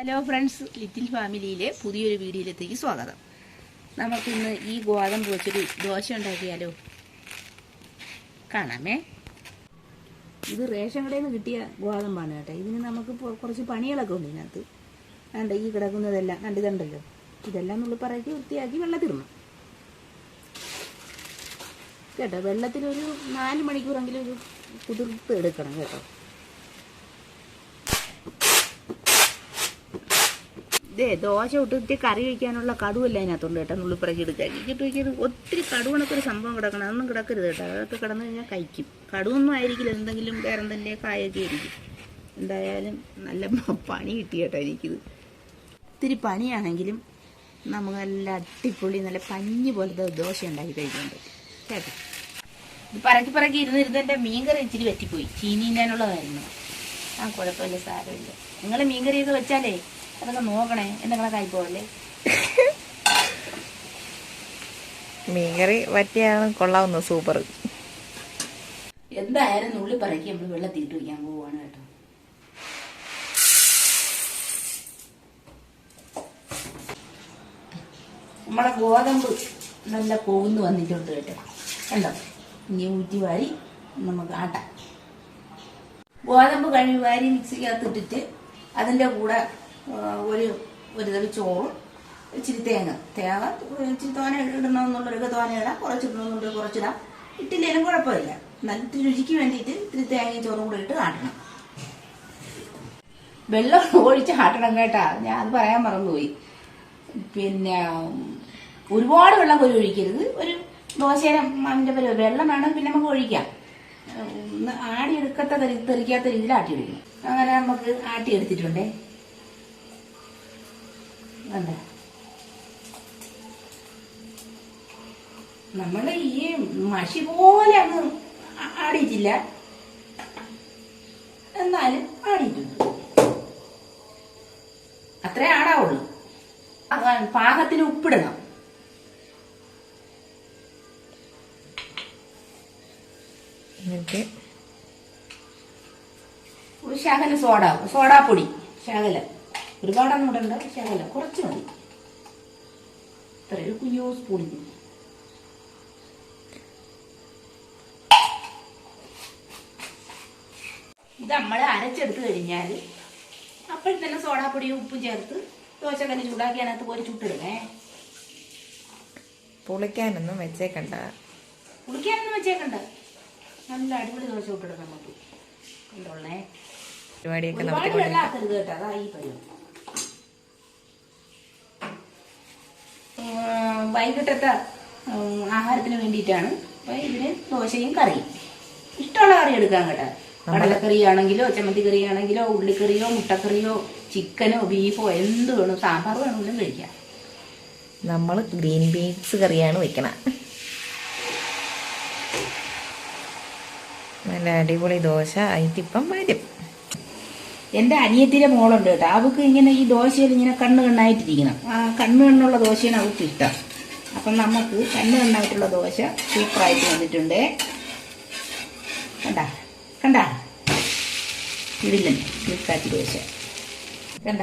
Hello friends little ഫാമിലിയിലെ പുതിയൊരു വീഡിയോയിലേക്ക് സ്വാഗതം. നമുക്കിന്ന് ഈ ഗോതമ്പ് വെച്ചൊരു ദോശ ഉണ്ടാക്കിയാലോ? കാണാമേ. ഇത് റേഷൻ കടയിൽ നിന്ന് കിട്ടിയ ഗോതമ്പാണ് കേട്ടോ. ഇതിന് നമുക്ക് കുറച്ച് പണികളൊക്കെ ഉണ്ട് ഇതിനകത്ത്. കണ്ട ഈ കിടക്കുന്നതെല്ലാം കണ്ട് കണ്ടല്ലോ? ഇതെല്ലാം നുള്ളി പറക്കി വൃത്തിയാക്കി വെള്ളത്തിടണം. കേട്ടോ വെള്ളത്തിലൊരു നാല് മണിക്കൂറെങ്കിലും ഒരു കുതിർത്ത് എടുക്കണം കേട്ടോ. ഇതേ ദോശ ഇട്ടിട്ട് കറി വയ്ക്കാനുള്ള കടുവല്ല അതിനകത്തുണ്ട് കേട്ടോ നുള്ളിപ്പറക്കി എടുക്കാൻ ഇട്ട് വയ്ക്കാൻ ഒത്തിരി കടുവണക്കൊരു സംഭവം കിടക്കണം. അതൊന്നും കിടക്കരുത് കേട്ടോ. അതൊക്കെ കിടന്നു കഴിഞ്ഞാൽ കഴിക്കും. കടുവൊന്നും ആയിരിക്കില്ല. എന്തെങ്കിലും വേറെ എന്തെങ്കിലും കായൊക്കെ ആയിരിക്കും. എന്തായാലും നല്ല പണി കിട്ടി കേട്ടോ എനിക്കിത്. ഒത്തിരി പണിയാണെങ്കിലും നമുക്ക് നല്ല അടിപൊളി നല്ല പഞ്ഞി പോലത്തെ ദോശ ഉണ്ടാക്കി കഴിക്കുന്നുണ്ട് കേട്ടോ. ഇത് പറക്കി പറക്കി ഇരുന്ന് ഇരുന്ന് എന്റെ മീൻകറി ഇച്ചിരി പറ്റിപ്പോയി. ചീനീനാനുള്ളതായിരുന്നു ആ കുഴപ്പമില്ല സാരമില്ല. നിങ്ങൾ മീൻകറിയൊക്കെ വെച്ചാലേ അതൊക്കെ നോക്കണേ. എന്തെങ്കിലും പോവല്ലേ മീൻകറി പറ്റിയാണ് കൊള്ളാവുന്ന സൂപ്പർ എന്തായാലും ഉള്ളി പറക്കി നമ്മൾ വെള്ളത്തിട്ട് വയ്ക്കാൻ പോവാണ് കേട്ടോ. നമ്മളെ ഗോതമ്പ് നല്ല പോകുന്നു വന്നിട്ടുണ്ട് കേട്ടോ. കണ്ടോ? ഇനി ഊറ്റി വാരി നമുക്ക് ആട്ടാം. ഗോതമ്പ് കഴിവ് വാരി മിക്സിക്കകത്ത് ഇട്ടിട്ട് അതിന്റെ കൂടെ ഒരു ഒരു തവി ചോറും ഇച്ചിരി തേങ്ങ. തേങ്ങ ഇച്ചിരി തോന ഇടണമെന്നുള്ളവരൊക്കെ തോന ഇടാം കുറച്ചിടണമെന്നുണ്ടെങ്കിൽ കുറച്ചിടാം ഇട്ടില്ലേലും കുഴപ്പമില്ല. നല്ല രുചിക്ക് വേണ്ടിയിട്ട് ഇത്തിരി തേങ്ങയും ചോറും കൂടെ ഇട്ട് ആട്ടണം വെള്ളം ഒഴിച്ച് ആട്ടണം കേട്ടാ. ഞാൻ അത് പറയാൻ മറന്നുപോയി. പിന്നെ ഒരുപാട് വെള്ളം കോരി ഒഴിക്കരുത്. ഒരു ദോശയുടെ മാവിന്റെ പോലെ വെള്ളം വേണം പിന്നെ നമുക്ക് ഒഴിക്കാം. ആടി എടുക്കത്ത തെറി- തെറിക്കാത്ത രീതിയിൽ ആട്ടി ഒഴിക്കണം. അങ്ങനെ നമുക്ക് ആട്ടി എടുത്തിട്ടുണ്ടേ വേണ്ട നമ്മൾ ഈ മഷി പോലെ അങ്ങ് ആടിയിട്ടില്ല. എന്നാലും ആടിയിട്ടുണ്ട്. അത്രേ ആടാവുള്ളൂ. അതാണ് പാകത്തിന് ഉപ്പിടണം. എന്നിട്ട് ഒരു ശകല സോഡ സോഡാപ്പൊടി ശകല. ഒരുപാടൊന്നും ഇടണ്ട ശകല കുറച്ച് മതി. ഇത്ര ഒരു കുയ്യോ സ്പൂണിന് ഇത് നമ്മൾ അരച്ചെടുത്ത് കഴിഞ്ഞാൽ അപ്പോഴും തന്നെ സോഡാപ്പൊടിയും ഉപ്പും ചേർത്ത് ദോശക്കല്ല് ചൂടാക്കി അതിനകത്ത് പോയി ചുട്ടിടുന്നേ പുളിക്കാനൊന്നും വെച്ചേക്കണ്ട. പുളിക്കാനൊന്നും വെച്ചേക്കണ്ട. നല്ല അടിപൊളി ദോശ ചുട്ടിടും നമുക്ക്. കണ്ടോളേ പരിപാടിയൊക്കെ നമുക്ക് കേട്ടോ അതാ ഈ പരിപാടി. വൈകിട്ടത്തെ ആഹാരത്തിന് വേണ്ടിയിട്ടാണ്. അപ്പൊ ഇതിന് ദോശയും കറിയും. ഇഷ്ടമുള്ള കറി എടുക്കാം കേട്ടോ. കടലക്കറി ആണെങ്കിലോ ചമ്മന്തി കറി ആണെങ്കിലോ ഉള്ളിക്കറിയോ മുട്ടക്കറിയോ ചിക്കനോ ബീഫോ എന്ത് വേണോ സാമ്പാർ വേണമെങ്കിലും കഴിക്കാം. നമ്മൾ ഗ്രീൻ ബീൻസ് കറിയാണ് വെക്കണ. നല്ല അടിപൊളി ദോശ അതിപ്പം വരും. എന്റെ അനിയത്തിന്റെ മോളുണ്ട് കേട്ടോ. അവക്ക് ഇങ്ങനെ ഈ ദോശയിൽ ഇങ്ങനെ കണ്ണ് കണ്ണായിട്ടിരിക്കണം. ആ. കണ്ണ് കണ്ണുള്ള ദോശയാണ് അവൾക്ക് ഇഷ്ടം. അപ്പം നമുക്ക് കണ്ണ് കണ്ണായിട്ടുള്ള ദോശ സൂപ്പറായിട്ട് വന്നിട്ടുണ്ട്. കണ്ട? കണ്ട? ഇടില്ല മിൽക്കാച്ചി ദോശ. കണ്ട?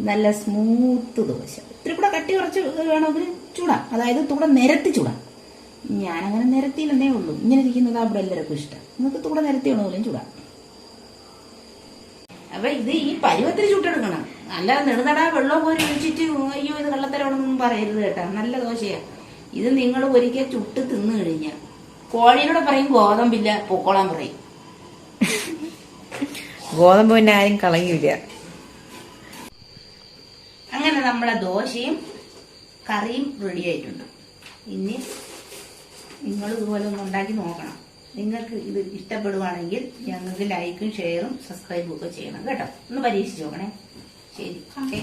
നല്ല സ്മൂത്ത് ദോശ. ഇത്തിരി കൂടെ കട്ടി കുറച്ച് വേണമെങ്കിൽ ചൂടാം. അതായത് തൂടെ നിരത്തി ചൂടാം. ഞാനങ്ങനെ നിരത്തിയില്ലെന്നേ ഉള്ളൂ. ഇങ്ങനെ ഇരിക്കുന്നത് അവിടെ എല്ലാവർക്കും ഇഷ്ടം. നിങ്ങൾക്ക് തൂടെ നിരത്തി വേണമെങ്കിലും ചൂടാം. അപ്പൊ ഇത് ഈ പരുവത്തിൽ ചുട്ടെടുക്കണം. അല്ല നെടുനടാ വെള്ളം പോലെ ഒഴിച്ചിട്ട് അയ്യോ ഇത് കള്ളത്തരമാണെന്നൊന്നും പറയരുത് കേട്ടാ. നല്ല ദോശയാ. ഇത് നിങ്ങൾ ഒരിക്കൽ ചുട്ട് തിന്നു കഴിഞ്ഞ കോഴിയിലൂടെ പറയും ഗോതമ്പില്ല പൊക്കോളാൻ പറയും. ഗോതമ്പ് പിന്നെ ആരും കളയൂല. അങ്ങനെ നമ്മളെ ദോശയും കറിയും റെഡി ആയിട്ടുണ്ട്. ഇനി നിങ്ങൾ ഇതുപോലെ ഒന്ന് ഉണ്ടാക്കി നോക്കണം. നിങ്ങൾക്ക് ഇത് ഇഷ്ടപ്പെടുവാണെങ്കിൽ ഞങ്ങൾക്ക് ലൈക്കും ഷെയറും സബ്സ്ക്രൈബും ഒക്കെ ചെയ്യണം കേട്ടോ. ഒന്ന് പരീക്ഷിച്ച് നോക്കണേ. ശരി. ഓക്കെ.